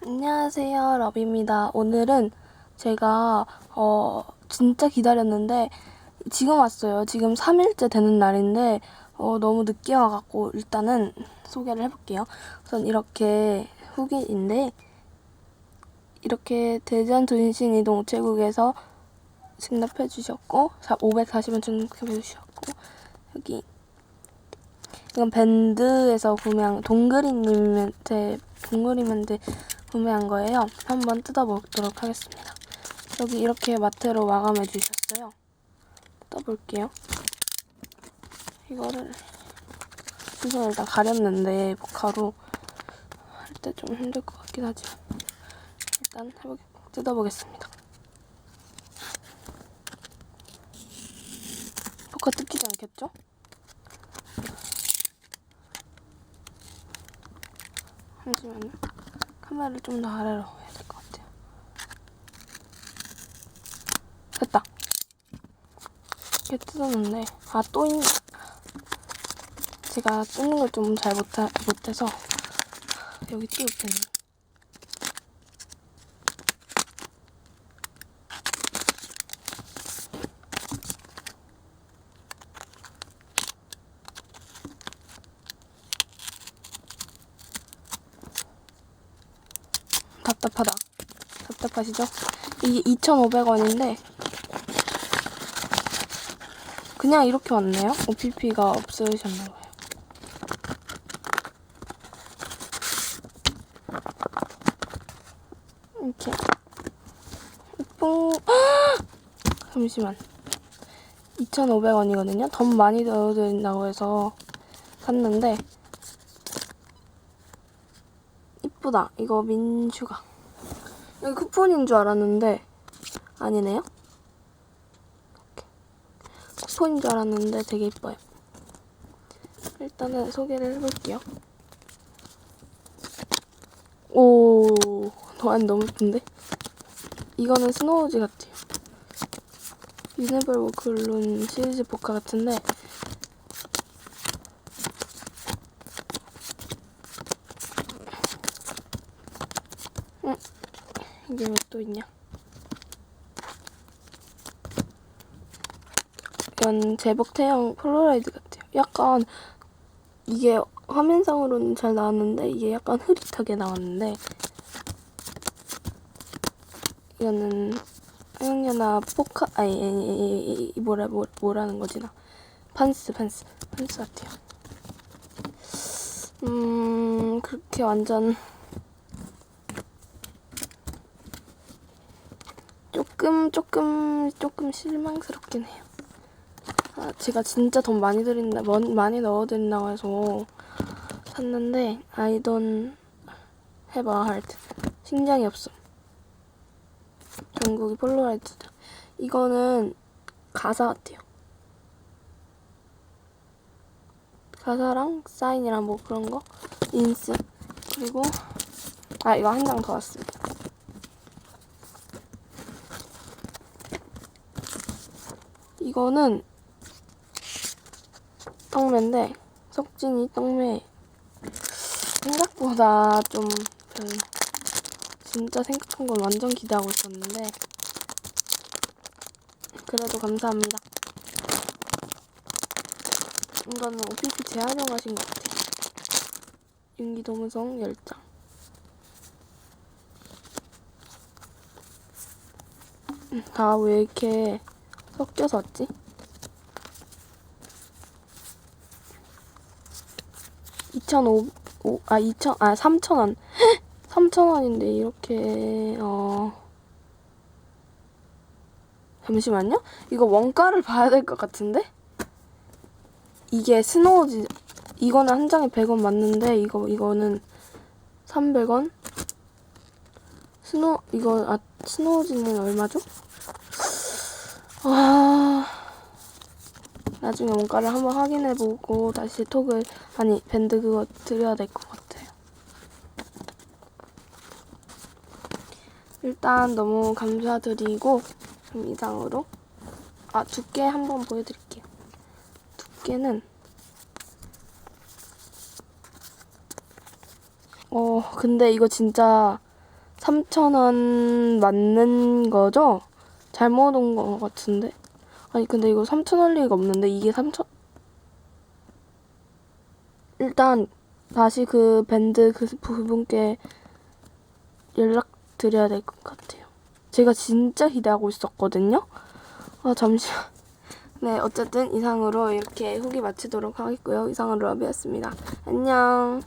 안녕하세요, 러비입니다. 오늘은 제가 어 진짜 기다렸는데 지금 왔어요. 지금 3일째 되는 날인데 어 너무 늦게 와갖고 일단은 소개를 해볼게요. 우선 이렇게 후기인데 이렇게 대전 전신이동 우체국에서 승납해 주셨고 540원 승납해 주셨고 여기 이건 밴드에서 구매한 동그리님한테 동그리한테 구매한 거예요. 한번 뜯어보도록 하겠습니다. 여기 이렇게 마트로 마감해 주셨어요. 뜯어볼게요. 이거를 우선 일단 가렸는데 모카로 할 때 좀 힘들 것 같긴 하지만 일단 해보 뜯어보겠습니다. 모카 뜯기지 않겠죠? 잠시만요. 카메라를 좀 더 아래로 해야 될 것 같아요. 됐다. 이렇게 뜯었는데 아 또 있네. 제가 뜯는 걸 좀 잘 못해서 여기 또 있겠네. 답답하다. 답답하시죠? 이게 2,500원인데 그냥 이렇게 왔네요. OPP가 없으셨나봐요. 이렇게 뽕 잠시만 2,500원이거든요. 더 많이 넣어드린다고 해서 샀는데 이쁘다. 이거 민슈가. 여기 쿠폰인 줄 알았는데 아니네요. 쿠폰인 줄 알았는데 되게 이뻐요. 일단은 소개를 해볼게요. 오, 완 너무 예쁜데? 이거는 스노우즈 같아요. 유네벌 워클룬 시리즈 포카 같은데 또 있냐? 이건 제복 태형 폴라로이드 같아요. 약간 이게 화면상으로는 잘 나왔는데 이게 약간 흐릿하게 나왔는데 이거는 하영연아 포카 아니, 아니, 아니, 아니 뭐라 뭐, 뭐라는 거지 나 판스 판스 판스 같아요. 음 그렇게 완전 조금 조금 조금 실망스럽긴 해요. 아, 제가 진짜 돈 많이 들인다 먼- 많이 넣어드린다고 해서 샀는데 have a heart 심장이 없어. 전국이 폴로라이드다. 이거는 가사 같아요. 가사랑 사인이랑 뭐 그런 거 인스 그리고 아 이거 한 장 더 왔습니다. 이거는 떡매인데 석진이 떡매 생각보다 좀 별로 진짜 생각한 건 완전 기대하고 있었는데 그래도 감사합니다. 이거는 OPP 재활용하신 것 같아요. 윤기도무성 10장. 아, 왜 이렇게 섞여서 왔지? 이천오 아, 이천 아, 삼천 원. 삼천 원인데, 이렇게, 어. 잠시만요. 이거 원가를 봐야 될 것 같은데? 이게 스노우즈, 이거는 한 장에 100원 맞는데, 이거, 이거는 300원? 스노, 이거, 아, 스노우즈는 얼마죠? 아, 나중에 원가를 한번 확인해보고 다시 톡을, 아니, 밴드 그거 드려야 될 것 같아요. 일단 너무 감사드리고, 그럼 이상으로. 아, 두께 한번 보여드릴게요. 두께는, 어, 근데 이거 진짜 3,000원 맞는 거죠? 잘못 온 거 같은데. 아니, 근데 이거 3,000원 할 리가 없는데, 이게 3,000. 일단, 다시 그 밴드 그 부분께 연락 드려야 될 것 같아요. 제가 진짜 기대하고 있었거든요. 아, 잠시만. 네, 어쨌든 이상으로 이렇게 후기 마치도록 하겠고요. 이상으로 러비였습니다. 안녕.